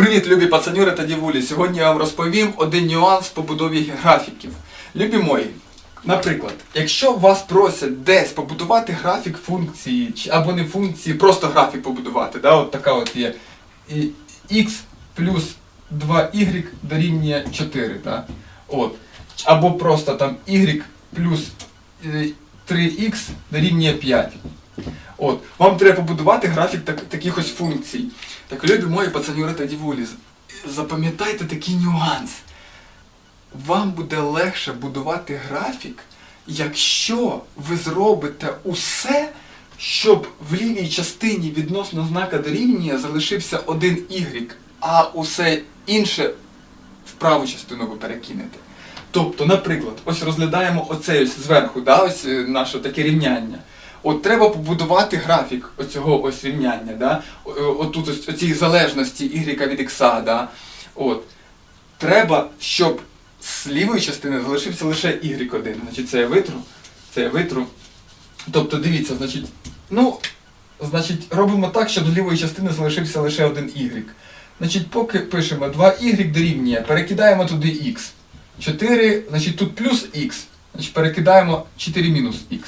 Привіт, любі пацанюри та дівулі! Сьогодні я вам розповім один нюанс в побудові графіків. Любі мої, наприклад, якщо вас просять десь побудувати графік функції, або не функції, просто графік побудувати, да, от така от є. І x плюс 2y дорівнює 4, да? от. Або просто там y плюс е, 3x дорівнює 5. От, вам треба побудувати графік так, таких ось функцій. Так, любі мої пацанюри та дівулі, запам'ятайте такий нюанс. Вам буде легше будувати графік, якщо ви зробите усе, щоб в лівій частині відносно знака дорівнює залишився один y, а усе інше в праву частину ви перекинете. Тобто, наприклад, ось розглядаємо оце ось зверху, да, ось е, наше таке рівняння. От треба побудувати графік оцього ось рівняння, да? О- Отут ось оцій залежності y від x, да? От. Треба, щоб з лівої частини залишився лише y1. Значить, це я витру, це я витру. Тобто, дивіться, значить, ну, значить, робимо так, щоб з лівої частини залишився лише один y. Значить, поки пишемо 2y дорівнює, перекидаємо туди x. 4, значить тут плюс x, значить перекидаємо 4 мінус x.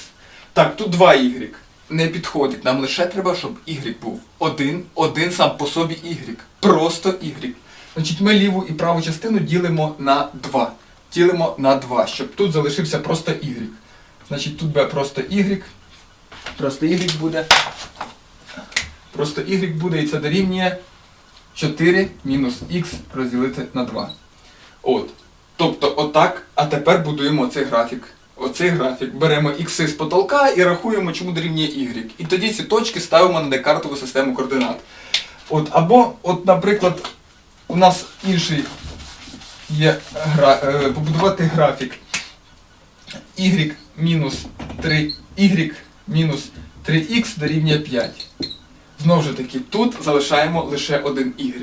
Так, тут 2y. Не підходить. Нам лише треба, щоб y був один, один сам по собі y. Просто y. Значить, ми ліву і праву частину ділимо на 2. Ділимо на 2, щоб тут залишився просто y. Значить, тут буде просто y. Просто y буде. Просто y буде і це дорівнює 4 мінус х розділити на 2. От. Тобто отак, а тепер будуємо цей графік. Оцей графік. Беремо ікси з потолка і рахуємо, чому дорівнює y. І тоді ці точки ставимо на декартову систему координат. От, або, от, наприклад, у нас інший є гра, е, побудувати графік y мінус 3 y мінус 3х дорівнює 5. Знову ж таки, тут залишаємо лише один y.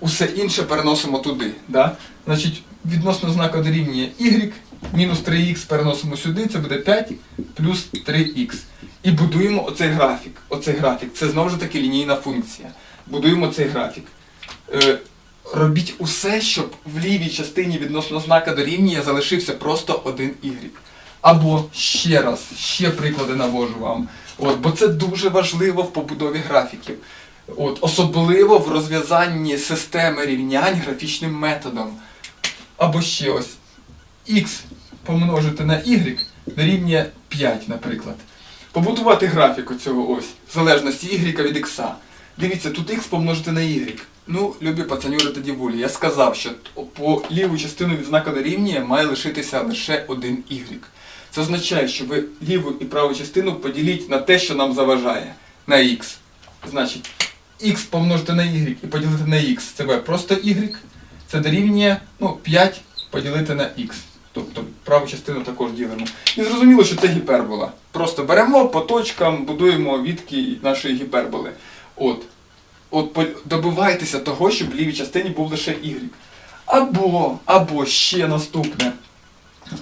Усе інше переносимо туди. Да? Значить, відносно знака дорівнює y, мінус 3х переносимо сюди, це буде 5 плюс 3х. І будуємо оцей графік. Оцей графік. Це знову ж таки лінійна функція. Будуємо цей графік. Е, робіть усе, щоб в лівій частині відносно знака дорівнює залишився просто один y. Або ще раз, ще приклади навожу вам. От, бо це дуже важливо в побудові графіків. От, особливо в розв'язанні системи рівнянь графічним методом. Або ще ось x помножити на y дорівнює 5, наприклад. Побудувати графік оцього ось, залежності y від x. Дивіться, тут x помножити на y. Ну, любі пацанюри та дівулі, я сказав, що по ліву частину від знака дорівнює має лишитися лише один y. Це означає, що ви ліву і праву частину поділіть на те, що нам заважає, на x. Значить, x помножити на y і поділити на x, це буде просто y. Це дорівнює ну, 5 поділити на x. Тобто праву частину також ділимо. І зрозуміло, що це гіпербола. Просто беремо по точкам, будуємо відки нашої гіперболи. От. От добивайтеся того, щоб в лівій частині був лише y. Або, або ще наступне.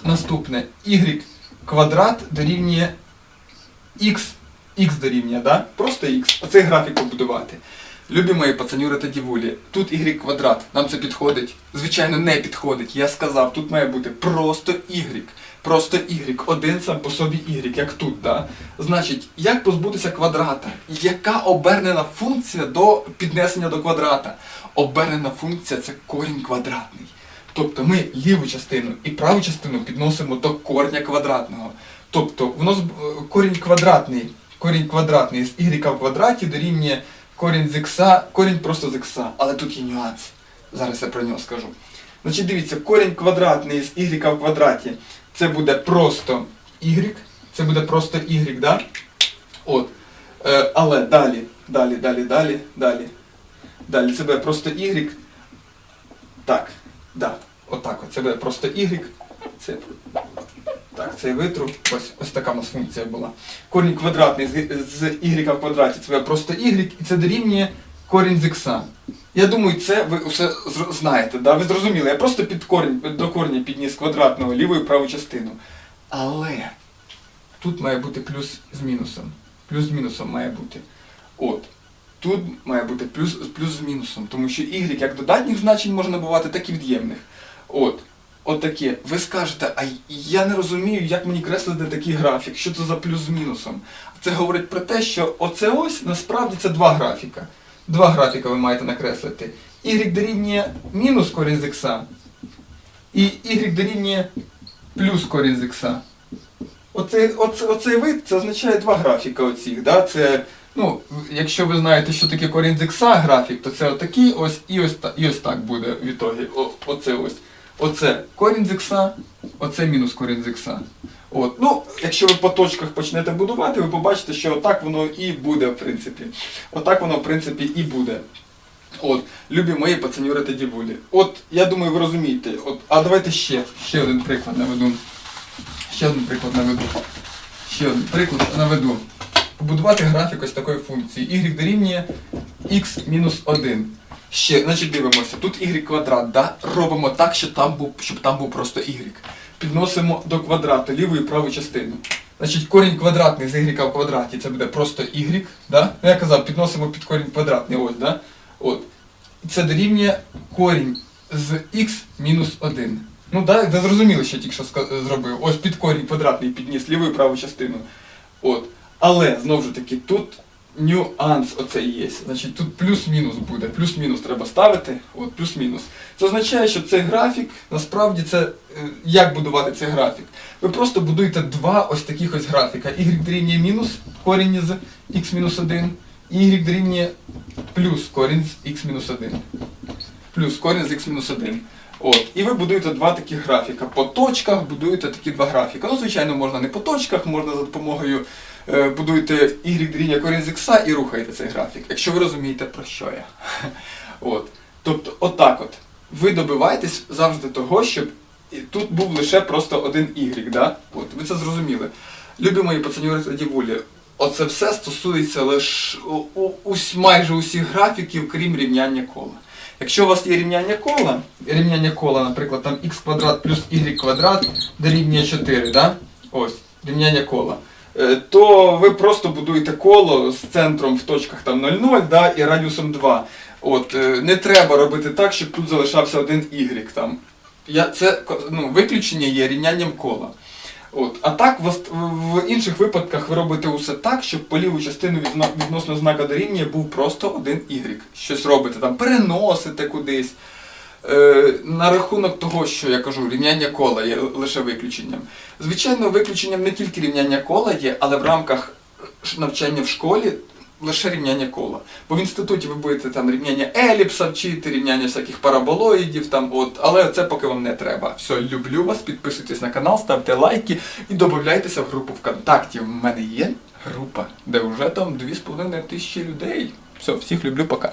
Наступне y квадрат дорівнює x, x дорівнює, да? Просто x. Оцей графік побудувати. Любі мої пацанюри та дівулі, тут y квадрат, нам це підходить? Звичайно, не підходить. Я сказав, тут має бути просто y. Просто y, один сам по собі y, як тут, да? Значить, як позбутися квадрата? Яка обернена функція до піднесення до квадрата? Обернена функція це корінь квадратний. Тобто ми ліву частину і праву частину підносимо до корня квадратного. Тобто воно е, корінь квадратний, корінь квадратний з y в квадраті дорівнює корінь з х, корінь просто з х. Але тут є нюанс. Зараз я про нього скажу. Значить, дивіться, корінь квадратний з y в квадраті це буде просто y, це буде просто y, да? От. Е, але далі, далі, далі, далі, далі. Далі це буде просто y. Так, да. Отак. От. Це буде просто y. Це. Так, це я витру. Ось, ось така у нас функція була. Корінь квадратний з, з y в квадраті це просто y, і це дорівнює корінь з х. Я думаю, це ви все знаєте, да? ви зрозуміли. Я просто під корінь, до корня підніс квадратного ліву праву частину. Але тут має бути плюс з мінусом. Плюс з мінусом має бути. От. тут має бути плюс, плюс з мінусом, тому що y як додатніх значень може набувати, так і від'ємних. От. От таке. Ви скажете, а я не розумію, як мені креслити такий графік, що це за плюс з мінусом. Це говорить про те, що оце ось насправді це два графіка. Два графіка ви маєте накреслити. Y дорівнює мінус корінь з ікса, і y дорівнює плюс корінь з ікса. Оцей, оце, оцей вид це означає два графіка оцих. Да? Це, ну, якщо ви знаєте, що таке корінь з ікса графік, то це отакий ось і ось, та- і ось так буде в ітогі. О, оце ось. Оце корінь з ікса, оце мінус корінь з ікса. От. Ну, якщо ви по точках почнете будувати, ви побачите, що отак воно і буде, в принципі. Отак воно, в принципі, і буде. От, любі мої пацанюри та дівулі. От, я думаю, ви розумієте. От, а давайте ще, ще один приклад наведу. Ще один приклад наведу. Ще один приклад наведу. Побудувати графік ось такої функції. y дорівнює x мінус 1. Ще, значить, дивимося. Тут y квадрат, да? робимо так, щоб там був, щоб там був просто y. Підносимо до квадрату ліву і праву частину. Значить, корінь квадратний з y в квадраті це буде просто y. Да? Ну, я казав, підносимо під корінь квадратний, ось, да? От. Це дорівнює корінь з x мінус 1. Ну так, ви зрозуміли, що я тільки що зробив. Ось під корінь квадратний підніс ліву і праву частину. От. Але, знову ж таки, тут нюанс оцей є. Значить, тут плюс-мінус буде. Плюс-мінус треба ставити. От, плюс-мінус. Це означає, що цей графік, насправді, це е, як будувати цей графік? Ви просто будуєте два ось таких ось графіка. Y дорівнює мінус корінь з x мінус 1, y дорівнює плюс корінь з x мінус 1. Плюс корінь з x мінус 1. От. І ви будуєте два таких графіка. По точках будуєте такі два графіка. Ну, звичайно, можна не по точках, можна за допомогою будуєте y дорівнює корінь з і рухаєте цей графік. Якщо ви розумієте, про що я. От. Тобто, отак от. Ви добиваєтесь завжди того, щоб тут був лише просто один y, да? От, ви це зрозуміли. Любі мої пацанюри та дівулі, оце все стосується лише майже усіх графіків, крім рівняння кола. Якщо у вас є рівняння кола, рівняння кола, наприклад, там x квадрат плюс y квадрат дорівнює 4, да? ось, рівняння кола, то ви просто будуєте коло з центром в точках там 0,0 да, і радіусом 2. От, е, не треба робити так, щоб тут залишався один y там. Я, це ну, виключення є рівнянням кола. От. А так в, в інших випадках ви робите усе так, щоб по ліву частину від, відносно знака дорівнює був просто один y. Щось робите, там переносите кудись. Е, на рахунок того, що я кажу, рівняння кола є лише виключенням. Звичайно, виключенням не тільки рівняння кола є, але в рамках навчання в школі лише рівняння кола. Бо в інституті ви будете там рівняння еліпса вчити, рівняння всяких параболоїдів, там, от, але це поки вам не треба. Все, люблю вас, підписуйтесь на канал, ставте лайки і додавайтеся в групу ВКонтакті. У мене є група, де вже там 2,5 тисячі людей. Все, всіх люблю, пока.